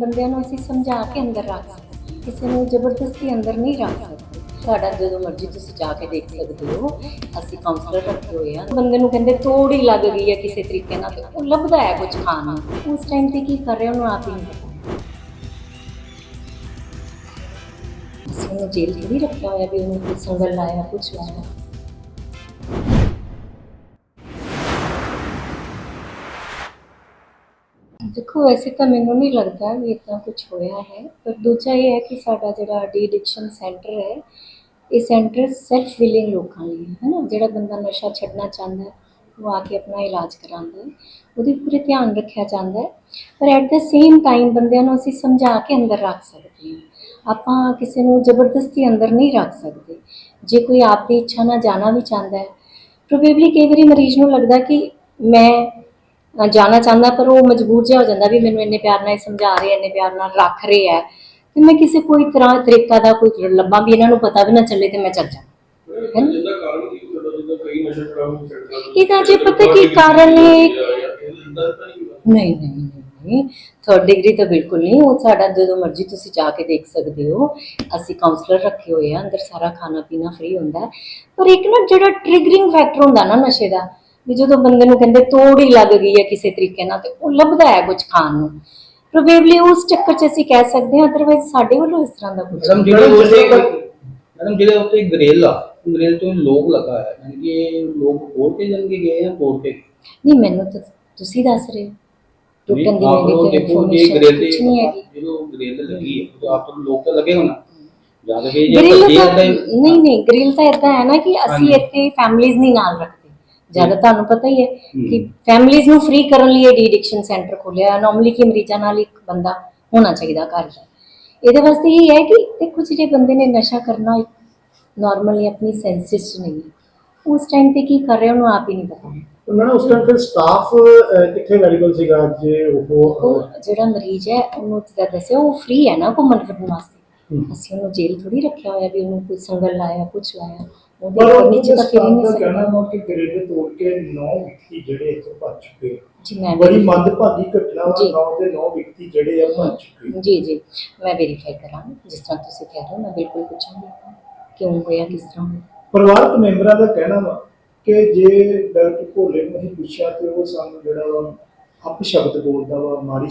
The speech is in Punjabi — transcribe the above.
ਬੰਦਿਆਂ ਨੂੰ ਅਸੀਂ ਸਮਝਾ ਕੇ ਅੰਦਰ ਰੱਖ ਸਕਦੇ। ਕਿਸੇ ਨੂੰ ਜ਼ਬਰਦਸਤੀ ਅੰਦਰ ਨਹੀਂ ਰੱਖ ਸਕਦੇ। ਤੁਹਾਡਾ ਜਦੋਂ ਮਰਜ਼ੀ ਤੁਸੀਂ ਜਾ ਕੇ ਦੇਖ ਸਕਦੇ ਹੋ, ਅਸੀਂ ਕਾਉਂਸਲਰ ਰੱਖੇ ਹੋਏ ਆ। ਬੰਦੇ ਨੂੰ ਕਹਿੰਦੇ ਤੋੜ ਹੀ ਲੱਗ ਗਈ ਹੈ ਕਿਸੇ ਤਰੀਕੇ ਨਾਲ ਉਹ ਲੱਭਦਾ ਹੈ ਕੁਝ ਖਾਣ ਨੂੰ। ਉਸ ਟਾਈਮ ਤੇ ਕੀ ਕਰ ਰਿਹਾ ਉਹਨੂੰ ਆਪ ਹੀ ਨਹੀਂ ਪਤਾ। ਅਸੀਂ ਉਹਨੂੰ ਜੇਲ੍ਹ ਚ ਨਹੀਂ ਰੱਖਿਆ ਹੋਇਆ ਵੀ ਉਹਨੂੰ ਕੋਈ ਸੰਗਲ ਲਾਇਆ ਕੁਝ ਲਾਇਆ। ਦੇਖੋ, ਵੈਸੇ ਤਾਂ ਮੈਨੂੰ ਨਹੀਂ ਲੱਗਦਾ ਵੀ ਇतना ਕੁਝ ਹੋਇਆ ਹੈ, ਪਰ ਦੂਜਾ ਇਹ ਹੈ ਕਿ ਸਾਡਾ ਜਿਹੜਾ ਡੀ ਐਡਿਕਸ਼ਨ ਸੈਂਟਰ ਹੈ, ਇਹ ਸੈਂਟਰ ਸੈਲਫ ਵਿਲਿੰਗ ਲੋਕਾਂ ਲਈ ਹੈ ਨਾ ਜਿਹੜਾ ਬੰਦਾ ਨਸ਼ਾ ਛੱਡਣਾ ਚਾਹੁੰਦਾ ਹੈ, ਉਹ ਆ ਕੇ ਆਪਣਾ ਇਲਾਜ ਕਰਾਉਂਦਾ ਹੈ, ਉਹਦੀ ਪੂਰੇ ਧਿਆਨ ਰੱਖਿਆ ਜਾਂਦਾ ਹੈ, ਪਰ ਐਟ ਦ ਸੇਮ ਟਾਈਮ ਬੰਦਿਆਂ ਨੂੰ ਅਸੀਂ ਸਮਝਾ ਕੇ ਅੰਦਰ ਰੱਖ ਸਕਦੇ ਹਾਂ। ਆਪਾਂ ਕਿਸੇ ਨੂੰ ਜ਼ਬਰਦਸਤੀ ਅੰਦਰ ਨਹੀਂ ਰੱਖ ਸਕਦੇ। ਜੇ ਕੋਈ ਆਪ ਦੀ ਇੱਛਾ ਨਾਲ ਜਾਣਾ ਵੀ ਚਾਹੁੰਦਾ ਹੈ ਪ੍ਰੋਬੇਬਲੀ ਕਈ ਵਾਰੀ ਮਰੀਜ਼ ਨੂੰ ਲੱਗਦਾ ਕਿ ਮੈਂ ਅ, ਜਾਣਾ ਚਾਹੁੰਦਾ ਪਰ ਉਹ ਮਜਬੂਰ ਜਿਹਾ ਹੋ ਜਾਂਦਾ ਵੀ ਮੈਨੂੰ ਇੰਨੇ ਪਿਆਰ ਨਾਲ ਇਹ ਸਮਝਾ ਰਹੇ ਇੰਨੇ ਪਿਆਰ ਨਾਲ ਰੱਖ ਰਹੇ ਹੈ। ਤੇ ਮੈਂ ਕਿਸੇ ਕੋਈ ਤਰ੍ਹਾਂ ਤਰੀਕਾ ਦਾ ਕੋਈ ਲੱਭਾਂ ਵੀ ਇਹਨਾਂ ਨੂੰ ਪਤਾ ਵੀ ਨਾ ਚੱਲੇ ਤੇ ਮੈਂ ਚੱਲ ਜਾ ਜਿੰਦਾ ਕਾਰਨ ਕੀ ਹੁੰਦਾ ਜਿੱਦਾਂ ਕਈ ਨਸ਼ਾ ਛਡਾਉਣ ਛੱਡਦਾ ਇਹਦਾ ਜੇ ਪਤਾ ਕੀ ਕਾਰਨ ਹੈ ਤਾਂ ਨਹੀਂ ਹੁੰਦਾ। ਨਹੀਂ ਨਹੀਂ ਨਹੀਂ, ਨਹੀਂ। ਥਰਡ ਡਿਗਰੀ ਤਾਂ ਬਿਲਕੁਲ ਨਹੀਂ ਉਹ ਸਾਡਾ ਜਦੋਂ ਮਰਜ਼ੀ ਤੁਸੀਂ ਜਾ ਕੇ ਦੇਖ ਸਕਦੇ ਹੋ। ਅਸੀਂ ਕਾਉਂਸਲਰ ਰੱਖੇ ਹੋਏ ਆ ਅੰਦਰ ਸਾਰਾ ਖਾਣਾ ਪੀਣਾ ਫ੍ਰੀ ਹੁੰਦਾ ਹੈ। ਪਰ ਇੱਕ ਨਾ ਜਿਹੜਾ ਟ੍ਰਿਗਰਿੰਗ ਫੈਕਟਰ ਹੁੰਦਾ ਨਾ ਨਸ਼ੇ ਦਾ ਵੀ ਜਦੋਂ ਬੰਦੇ ਨੂੰ ਕਹਿੰਦੇ ਤੋੜ ਹੀ ਲੱਗ ਗਈ ਹੈ ਕਿਸੇ ਤਰੀਕੇ ਨਾਲ ਤੇ ਉਹ ਲੱਭਦਾ ਹੈ ਕੁਝ ਖਾਣ ਨੂੰ। ਪ੍ਰੋਬੇਬਲੀ ਉਸ ਚੱਕਰ 'ਚ ਅਸੀਂ ਕਹਿ ਸਕਦੇ ਹਾਂ ਅਦਰਵਾਈਜ਼ ਸਾਡੇ ਵੱਲੋਂ ਇਸ ਤਰ੍ਹਾਂ ਦਾ ਕੁਝ ਮੈਡਮ ਜਿਹੜੇ ਉੱਤੇ ਮੈਡਮ ਜਿਹੜੇ ਉੱਤੇ ਗ੍ਰਿਲ ਆ ਗ੍ਰਿਲ ਤੋਂ ਲੋਕ ਲਗਾ ਹੈ ਯਾਨੀ ਕਿ ਇਹ ਲੋਕ ਖੋਲ ਕੇ ਜਾਣਗੇ ਗਏ ਆ ਤੋੜ ਕੇ ਨਹੀਂ ਮੈਨੂੰ ਤਾਂ ਤੁਸੀਂ ਦੱਸ ਰਹੇ ਹੋ। ਟੁੱਟਣ ਦੀ ਲੋਕ ਤੇ ਦੇਖੋ ਜੇ ਗ੍ਰਿਲ ਕੁਝ ਨਹੀਂ ਹੈਗੀ। ਜਦੋਂ ਗ੍ਰਿਲ ਲੱਗੀ ਹੈ ਤਾਂ ਆਪ ਨੂੰ ਲੋਕ ਤਾਂ ਲੱਗੇ ਹੋਣਾ। ਜਾਂ ਤਾਂ ਫਿਰ ਜੇ ਗ੍ਰਿਲ ਤਾਂ ਤਾਂ ਨਹੀਂ ਨਹੀਂ ਗ੍ਰਿਲ ਤਾਂ ਇਦਾਂ ਹੈ ਨਾ ਕਿ ਅਸੀਂ। ਇੱਥੇ ਫੈਮਲੀਆਂ ਨਹੀਂ ਨਾਲ ਰੱਖਦੇ। ਜ਼ਿਆਦਾ ਤੁਹਾਨੂੰ ਪਤਾ ਹੀ ਹੈ। ਕਿ ਫੈਮਲੀਆਂ ਨੂੰ ਫ੍ਰੀ ਕਰਨ ਲਈ ਇਹ ਐਡਿਕਸ਼ਨ ਸੈਂਟਰ ਖੋਲਿਆ ਨਾਰਮਲੀ ਕਿ ਮਰੀਜ਼ਾਂ ਨਾਲ ਇੱਕ ਬੰਦਾ ਹੋਣਾ ਚਾਹੀਦਾ ਘਰ 'ਚ ਇਹਦੇ ਵਾਸਤੇ ਇਹ ਹੈ ਕਿ ਦੇਖੋ ਜਿਹੜੇ ਬੰਦੇ ਨੇ ਨਸ਼ਾ ਕਰਨਾ ਨਾਰਮਲੀ ਆਪਣੀ ਸੈਂਸਿਸ 'ਚ ਨਹੀਂ ਉਸ ਟਾਈਮ ਤੇ ਕੀ ਕਰ ਰਿਹਾ ਉਹਨੂੰ ਆਪ ਹੀ ਨਹੀਂ ਪਤਾ। ਉਹਨਾਂ ਉਸ ਟਾਈਮ ਫਿਰ ਸਟਾਫ ਕਿੱਥੇ ਅਵੇਲੇਬਲ ਸੀਗਾ? ਜੇ ਉਹ ਜਿਹੜਾ ਮਰੀਜ਼ ਹੈ ਉਹਨੂੰ ਜਿੱਦਾਂ ਦੱਸਿਆ ਉਹ ਫ੍ਰੀ ਹੈ ਨਾ ਘੁੰਮਣ ਫਿਰਨ ਵਾਸਤੇ। ਅਸੀਂ ਉਹਨੂੰ ਜੇਲ੍ਹ ਥੋੜੀ ਰੱਖਿਆ ਹੋਇਆ ਵੀ ਉਹਨੂੰ ਕੋਈ ਸੰਗਲ ਲਾਇਆ ਕੁਝ ਲਾਇਆ। ਉਹ ਨੀਚੇ ਤਾਂ ਫਿਰ ਹੀ ਨਹੀਂ ਸਕਦਾ ਕਹਿਣਾ ਵਾ ਕਿ ਗਰੇਡੇ ਤੋੜ ਕੇ 9 ਵਿਅਕਤੀ ਜਿਹੜੇ ਇੱਥੇ ਭੱਜ ਚੁੱਕੇ ਜੀ ਮੈਂ ਬੜੀ verify- ਮੰਦਭਾਗੀ ਘਟਨਾ ਵਾ ਜੀ। 9 ਦੇ 9 ਵਿਅਕਤੀ ਜਿਹੜੇ ਆ ਭੱਜ ਚੁੱਕੇ ਜੀ ਜੀ। ਮੈਂ ਵੈਰੀਫਾਈ ਕਰਾਂਗੀ ਜਿਸ ਤਰ੍ਹਾਂ ਤੁਸੀਂ ਕਹਿ ਰਹੇ ਹੋ ਮੈਂ ਬਿਲਕੁਲ ਪੁੱਛਾਂਗੀ ਕਿਉਂ ਹੋਇਆ ਕਿਸ ਤਰ੍ਹਾਂ ਹੋਇਆ? ਪਰਿਵਾਰਕ ਮੈਂਬਰਾਂ ਦਾ ਕਹਿਣਾ ਵਾ ਕਿ ਜੇ ਡਾਕਟਰ ਭੋਲੇ ਨੂੰ ਅਸੀਂ ਪੁੱਛਿਆ ਤੇ ਉਹ ਸਾਨੂੰ ਜਿਹੜਾ ਵਾ ਅਪਸ਼ਬਦ ਬੋਲਦਾ ਵਾ ਮਾੜੀ